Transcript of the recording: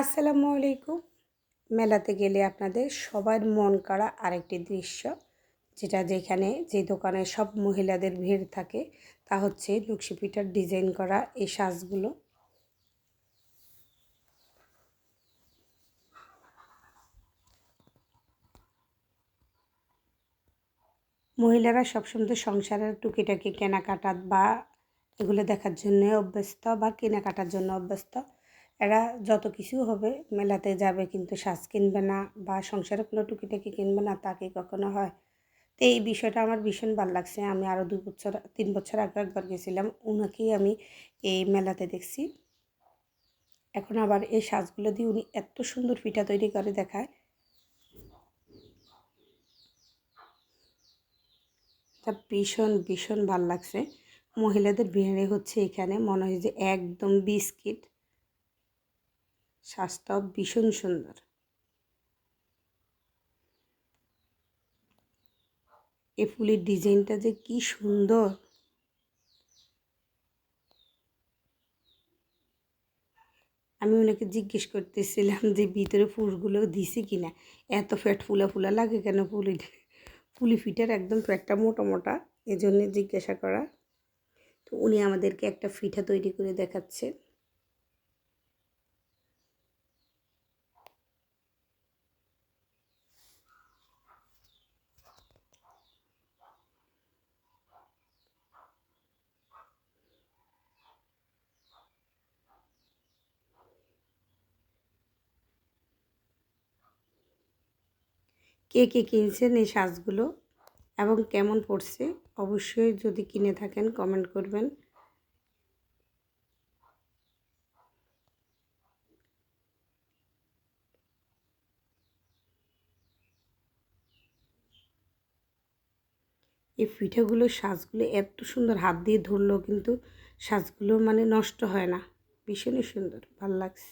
আসসালামু আলাইকুম। মেলাতে গেলে আপনাদের সবার মন করা আরেকটি দৃশ্য, যেটা যেখানে যে দোকানে সব মহিলাদের ভিড় থাকে, তা হচ্ছে লক্ষ্মী পিঠার ডিজাইন করা এই সাজগুলো। মহিলারা সবসময় তো সংসারের টুকিটাকি কেনাকাটা বা এগুলো দেখার জন্য অভ্যস্ত বা কেনাকাটার জন্য অভ্যস্ত। এরা যত কিছু হবে মেলাতে যাবে কিন্তু সাজ কিনবে না বা সংসারে কোনো টুকিটাকি কিনবে না তাকে কখনো হয়? তো এই বিষয়টা আমার ভীষণ ভালো লাগছে। আমি আরও দু বছর, তিন বছর আগে একবার গেছিলাম ওনাকেই আমি এই মেলাতে দেখছি। এখন আবার এই সাজগুলো দিয়ে উনি এত সুন্দর পিঠা তৈরি করে দেখায়। তা ভীষণ ভীষণ ভালো লাগছে। মহিলাদের বিহারে হচ্ছে এখানে, মনে হয় যে একদম বিস্কিট। শ্বাসটাও ভীষণ সুন্দর। এ ফুলের ডিজাইনটা যে কি সুন্দর। আমি ওনাকে জিজ্ঞেস করতেছিলাম যে ভিতরে ফুলগুলো দিছি কিনা। এত ফ্যাট ফুলা ফুলা লাগে কেন ফুলি? ফুলি ফিটার একদম ফ্যাটটা মোটা মোটা, এজন্য জিজ্ঞাসা করা। তো উনি আমাদেরকে একটা ফিঠা তৈরি করে দেখাচ্ছে। কে কে কিনছেন এই সাজগুলো এবং কেমন পড়ছে অবশ্যই যদি কিনে থাকেন কমেন্ট করবেন। এই পিঠাগুলো, সাজগুলো এত সুন্দর হাত দিয়ে ধরলেও কিন্তু সাজগুলো মানে নষ্ট হয় না। ভীষণই সুন্দর, ভালো লাগছে।